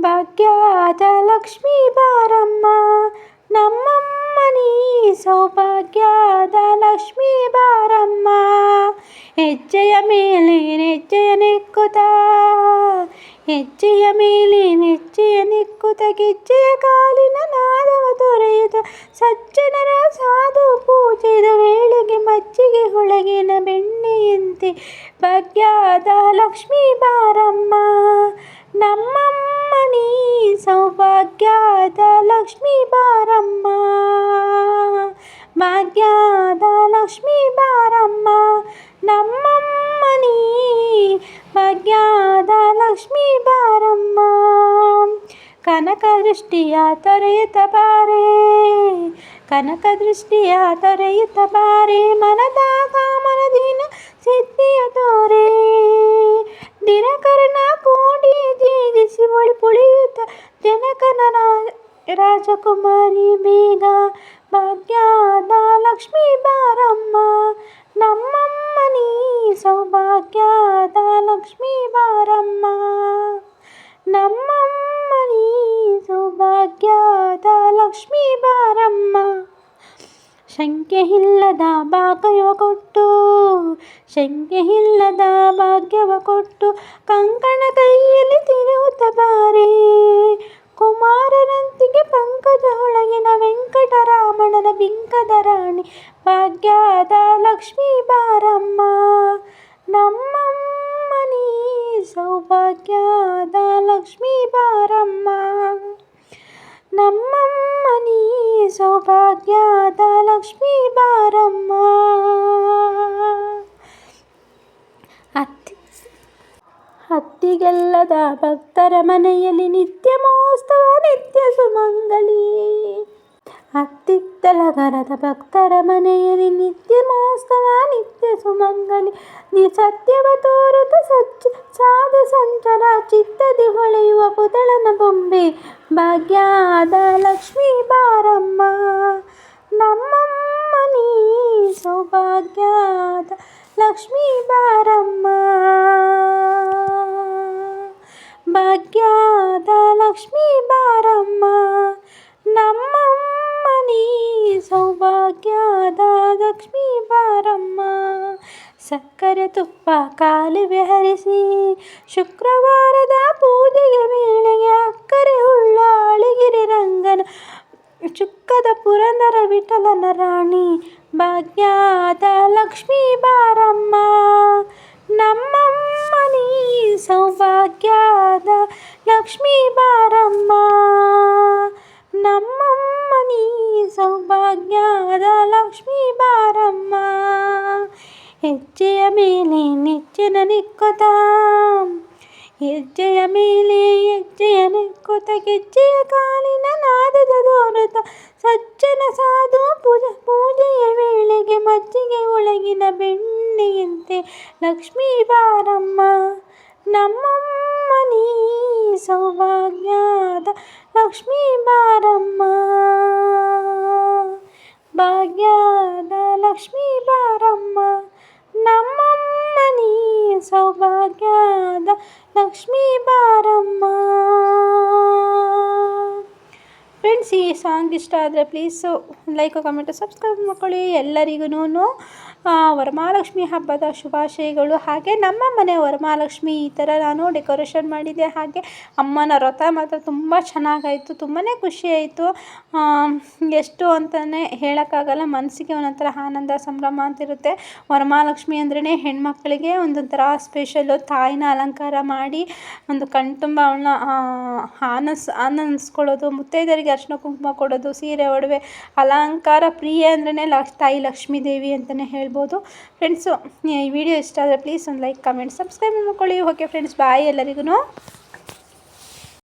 ಭಾಗ್ಯದ ಲಕ್ಷ್ಮೀ ಬಾರಮ್ಮ ನಮ್ಮಮ್ಮ ನೀ ಸೌಭಾಗ್ಯದ ಲಕ್ಷ್ಮೀ ಬಾರಮ್ಮ ಹೆಜ್ಜೆಯ ಮೇಲೆ ಹೆಜ್ಜೆಯ ನೆಕ್ಕುತ್ತ ಹೆಜ್ಜೆಯ ಮೇಲೆ ನೆಚ್ಚೆಯ ನೆಕ್ಕುತ್ತ ಗೆಜ್ಜೆಯ ಕಾಲಿನ ನಾದವ ತೊರೆಯುತ್ತ ಸಜ್ಜನರ ಸಾಧು ಪೂಜೆದ ವೇಳೆಗೆ ಮಜ್ಜಿಗೆ ಹೊಳಗಿನ ಬೆಣ್ಣೆಯಂತೆ ಭಾಗ್ಯದ ಲಕ್ಷ್ಮೀ ಬಾರಮ್ಮ, ನಮ್ಮಮ್ಮ ಸೌಭಾಗ್ಯದ ಲಕ್ಷ್ಮೀ ಬಾರಮ್ಮ, ಭಾಗ್ಯದ ಲಕ್ಷ್ಮೀ ಬಾರಮ್ಮ, ನಮ್ಮಮ್ಮ ಭಾಗ್ಯದ ಲಕ್ಷ್ಮೀ ಬಾರಮ್ಮ ಕನಕ ದೃಷ್ಟಿಯ ತೊರೆಯುತ್ತ ಬಾರೆ ಕನಕ ದೃಷ್ಟಿಯ ತೊರೆಯುತ್ತ ಬಾರೆ ಮನದ ಕಾಮನದಿನ ಸಿದ್ಧಿಯ ತೋರೆ ದಿನಕರನ ಕೋಡಿ ಜೀದಿಸಿ ಒಳಿ ಪುಳಿಯುತ್ತ ಜನಕನ ರಾಜಕುಮಾರಿ ಬೇಗ ಭಾಗ್ಯದ ಲಕ್ಷ್ಮೀ ಬಾರಮ್ಮ ಲಕ್ಷ್ಮೀ ಬಾರಮ್ಮ. ಶಂಕೆಯಿಲ್ಲದ ಭಾಗ್ಯವ ಕೊಟ್ಟು, ಶಂಕೆ ಇಲ್ಲದ ಭಾಗ್ಯವ ಕೊಟ್ಟು ಕಂಕಣ ಕೈಯಲ್ಲಿ ತಿರುವುತ ಬಾರೆ. ಕುಮಾರನಂತಿಗೆ ಪಂಕಜ ಒಳಗಿನ ವೆಂಕಟರಾಮಣನ ಬಿಂಕದ ರಾಣಿ ಭಾಗ್ಯದ ಲಕ್ಷ್ಮೀ ಬಾರಮ್ಮ. ನಮ್ಮಮ್ಮನೀ ಸೌಭಾಗ್ಯದ ಲಕ್ಷ್ಮೀ ಬಾರಮ್ಮ. ನಮ್ಮಮ್ಮ ನೀ ಸೌಭಾಗ್ಯದ ಲಕ್ಷ್ಮೀ ಬಾರಮ್ಮ ಹತ್ತಿ ಹತ್ತಿಗೆಲ್ಲದ ಭಕ್ತರ ಮನೆಯಲ್ಲಿ ನಿತ್ಯ ಮಹೋತ್ಸವ ನಿತ್ಯ ಸುಮಂಗಲಿ ಹತ್ತಿತ್ತಲಗರದ ಭಕ್ತರ ಮನೆಯಲ್ಲಿ ನಿತ್ಯ ಮಹೋತ್ಸವ ನಿತ್ಯ ಸುಮಂಗಲಿ ನಿ ಸತ್ಯವ ತೋರುತ್ತ ಸಚ್ಚ ಸಾಧು ಸಂಚರ ಚಿತ್ತದಿ ಹೊಳೆಯುವ ಪುತಳನ ಬೊಂಬೆ భాగ్యాద లక్ష్మీ బారమ్మ నమ్మమ్మని సౌభాగ్యాద లక్ష్మీ బారమ్మ భాగ్యాద లక్ష్మీ బారమ్మ ತುಪ್ಪ ಕಾಲುವೆ ಹರಿಸಿ ಶುಕ್ರವಾರದ ಪೂಜೆಯ ವೇಳೆಗೆ ಅಕ್ಕರೆ ಉಳ್ಳ ಅಳಿಗಿರಿ ರಂಗನ, ಚುಕ್ಕದ ಪುರಂದರ ವಿಠಲನ ರಾಣಿ ಭಾಗ್ಯಾದ ಲಕ್ಷ್ಮೀ ಬಾರಮ್ಮ. ನಮ್ಮಮ್ಮ ನೀ ಸೌಭಾಗ್ಯದ ಲಕ್ಷ್ಮೀ ಬಾರಮ್ಮ. ನಮ್ಮಮ್ಮ ನೀ ಸೌಭಾಗ್ಯದ ಲಕ್ಷ್ಮೀ ಬಾರಮ್ಮ. ಹೆಜ್ಜೆಯ ಮೇಲೆ ನೆಚ್ಚಿನ ನಿಕ್ಕುತ್ತ ಹೆಜ್ಜೆಯ ಮೇಲೆ ಹೆಜ್ಜೆಯ ನೆಕ್ಕುತ್ತ ಗೆಜ್ಜೆಯ ಕಾಲಿನ ನಾದದ ದೋರುತ್ತ ಸಜ್ಜನ ಸಾಧು ಪೂಜ ಪೂಜೆಯ ವೇಳೆಗೆ ಮಜ್ಜಿಗೆ ಒಳಗಿನ ಬೆಣ್ಣೆಯಂತೆ ಲಕ್ಷ್ಮೀ ಬಾರಮ್ಮ ನಮ್ಮಮ್ಮ ನೀ ಸೌಭಾಗ್ಯದ ಲಕ್ಷ್ಮೀ ಬಾರಮ್ಮ ಭಾಗ್ಯದ ಲಕ್ಷ್ಮೀ ಬಾರಮ್ಮ ನಮ್ಮಮ್ಮ ನೀ సౌభాగ్యాద లక్ష్మీ బారమ్మ. ಫ್ರೆಂಡ್ಸ್ ಈ ಸಾಂಗ್ ಇಷ್ಟ ಆದರೆ ಪ್ಲೀಸು ಲೈಕ್ ಕಮೆಂಟು ಸಬ್ಸ್ಕ್ರೈಬ್ ಮಾಡ್ಕೊಳ್ಳಿ. ಎಲ್ಲರಿಗೂ ವರಮಹಾಲಕ್ಷ್ಮಿ ಹಬ್ಬದ ಶುಭಾಶಯಗಳು. ಹಾಗೆ ನಮ್ಮ ಮನೆ ವರಮಹಾಲಕ್ಷ್ಮಿ, ಈ ಥರ ನಾನು ಡೆಕೋರೇಷನ್ ಮಾಡಿದೆ ಹಾಗೆ ಅಮ್ಮನ ವ್ರತ ಮಾತ್ರ ತುಂಬ ಚೆನ್ನಾಗಾಯಿತು ತುಂಬಾ ಖುಷಿಯಾಯಿತು ಎಷ್ಟು ಅಂತಲೇ ಹೇಳೋಕ್ಕಾಗಲ್ಲ ಮನಸ್ಸಿಗೆ ಒಂದೊಂಥರ ಆನಂದ, ಸಂಭ್ರಮ ಅಂತಿರುತ್ತೆ ವರಮಹಾಲಕ್ಷ್ಮಿ ಅಂದ್ರೇ ಹೆಣ್ಮಕ್ಳಿಗೆ ಒಂದೊಂಥರ ಸ್ಪೆಷಲ್ಲು ತಾಯಿನ ಅಲಂಕಾರ ಮಾಡಿ, ಒಂದು ಕಣ್ತುಂಬ ಅವಳನ್ನ ಆನಸ್, ಆನಂದಿಸ್ಕೊಳ್ಳೋದು ಅರಿಶಿನ ಕುಂಕುಮ ಕೊಡೋದು, ಸೀರೆ, ಒಡವೆ, ಅಲಂಕಾರ, ಪ್ರಿಯ ಅಂದ್ರೇ ಲಕ್ಷ್ ತಾಯಿ ಲಕ್ಷ್ಮೀ ದೇವಿ ಅಂತಲೇ ಹೇಳ್ಬೋದು. ಫ್ರೆಂಡ್ಸು ಈ ವಿಡಿಯೋ ಇಷ್ಟ ಆದರೆ ಪ್ಲೀಸ್ ಒಂದು ಲೈಕ್ ಕಮೆಂಟ್ ಸಬ್ಸ್ಕ್ರೈಬ್ ಮಾಡ್ಕೊಳ್ಳಿ. ಓಕೆ ಫ್ರೆಂಡ್ಸ್ ಬಾಯ್ ಎಲ್ಲರಿಗೂ